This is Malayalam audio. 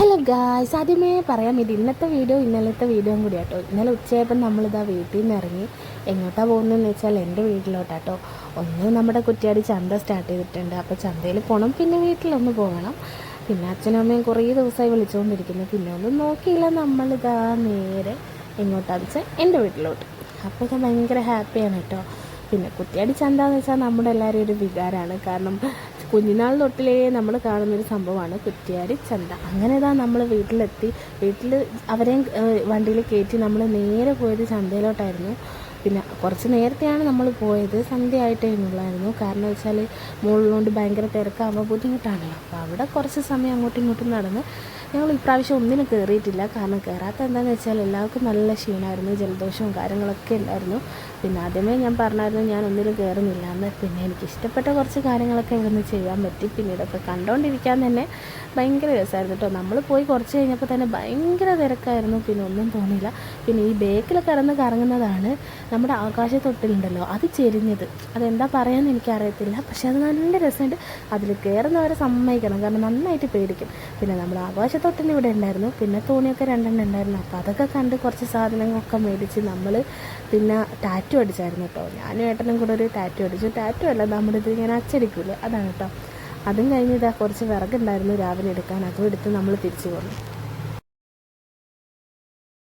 ഹലോ ഗായ്സ് ആദ്യമേ പറയാം ഇത് ഇന്നത്തെ വീഡിയോ ഇന്നലത്തെ വീഡിയോയും കൂടി കേട്ടോ ഇന്നലെ ഉച്ചയായപ്പോൾ നമ്മളിതാ വീട്ടിൽ നിന്ന് ഇറങ്ങി എങ്ങോട്ടാണ് പോകുന്നതെന്ന് വെച്ചാൽ എന്റെ വീട്ടിലോട്ടാട്ടോ. ഒന്ന് നമ്മുടെ കുറ്റിയാടി ചന്ത സ്റ്റാർട്ട് ചെയ്തിട്ടുണ്ട്. അപ്പോൾ ചന്തയിൽ പോകണം പിന്നെ വീട്ടിലൊന്ന് പോകണം. പിന്നെ അച്ഛനും അമ്മയും കുറേ ദിവസമായി വിളിച്ചുകൊണ്ടിരിക്കുന്നു. പിന്നെ ഒന്നും നോക്കിയില്ല നമ്മളിതാ നേരെ എങ്ങോട്ടാണെന്ന് വെച്ചാൽ എന്റെ വീട്ടിലോട്ട്. അപ്പോൾ ഞാൻ ഭയങ്കര ഹാപ്പിയാണ് കേട്ടോ. പിന്നെ കുട്ടിയാടി ചന്ത എന്ന് വെച്ചാൽ നമ്മുടെ എല്ലാവരും ഒരു വികാരമാണ് കാരണം കുഞ്ഞിനാൾ തൊട്ടിലേ നമ്മൾ കാണുന്നൊരു സംഭവമാണ് കുറ്റിയാടി ചന്ത. അങ്ങനെ നമ്മൾ വീട്ടിലെത്തി. വീട്ടിൽ അവരെയും വണ്ടിയിൽ കയറ്റി നമ്മൾ നേരെ പോയത് ചന്തയിലോട്ടായിരുന്നു. പിന്നെ കുറച്ച് നേരത്തെയാണ് നമ്മൾ പോയത്. സന്ധ്യ ആയിട്ടേ ഉള്ളായിരുന്നു. കാരണം വെച്ചാൽ മുകളിലോണ്ട് ഭയങ്കര തിരക്കാകുമ്പോൾ ബുദ്ധിമുട്ടാണല്ലോ. അപ്പോൾ അവിടെ കുറച്ച് സമയം അങ്ങോട്ടും ഇങ്ങോട്ടും നടന്ന് ഞങ്ങൾ ഇപ്രാവശ്യം ഒന്നിനും കയറിയിട്ടില്ല കാരണം കയറാത്ത എന്താണെന്ന് വെച്ചാൽ എല്ലാവർക്കും നല്ല ക്ഷീണമായിരുന്നു ജലദോഷവും കാര്യങ്ങളൊക്കെ ഉണ്ടായിരുന്നു. പിന്നെ ആദ്യമേ ഞാൻ പറഞ്ഞായിരുന്നു ഞാൻ ഒന്നിനും കയറുന്നില്ല എന്ന് പിന്നെ എനിക്ക് ഇഷ്ടപ്പെട്ട കുറച്ച് കാര്യങ്ങളൊക്കെ ഇവിടെ നിന്ന് ചെയ്യാൻ പറ്റി. പിന്നീടൊക്കെ കണ്ടുകൊണ്ടിരിക്കാൻ തന്നെ ഭയങ്കര രസമായിരുന്നു കേട്ടോ. നമ്മൾ പോയി കുറച്ച് കഴിഞ്ഞപ്പോൾ തന്നെ ഭയങ്കര തിരക്കായിരുന്നു. പിന്നെ ഒന്നും തോന്നിയില്ല. പിന്നെ ഈ ബേക്കിൽ കിടന്ന് കറങ്ങുന്നതാണ് നമ്മുടെ ആകാശത്തൊട്ടിലുണ്ടല്ലോ. അത് ചെരിഞ്ഞത്. അതെന്താ പറയാന്ന് എനിക്കറിയത്തില്ല. പക്ഷെ അത് നല്ല രസമുണ്ട്. അതിൽ കയറുന്നവരെ സമ്മതിക്കണം. കാരണം നന്നായിട്ട് പേടിക്കും. പിന്നെ നമ്മൾ ആകാശത്തൊട്ടിൽ ഇവിടെ ഉണ്ടായിരുന്നു. പിന്നെ തോണിയൊക്കെ രണ്ടെണ്ണം ഉണ്ടായിരുന്നു. അപ്പോൾ അതൊക്കെ കണ്ട് കുറച്ച് സാധനങ്ങളൊക്കെ മേടിച്ച് നമ്മൾ പിന്നെ ടാറ്റു അടിച്ചായിരുന്നു കേട്ടോ. ഞാനും ഏട്ടനും കൂടെ ഒരു ടാറ്റു അടിച്ചു. ടാറ്റു അല്ല നമ്മുടെ ഇത് ഇങ്ങനെ അച്ചടിക്കൂലേ? അതാണ് കേട്ടോ. അതും കഴിഞ്ഞ് ഇതാ കുറച്ച് വിറകുണ്ടായിരുന്നു രാവിലെ എടുക്കാൻ. അതും എടുത്ത് നമ്മൾ തിരിച്ചു പോന്നു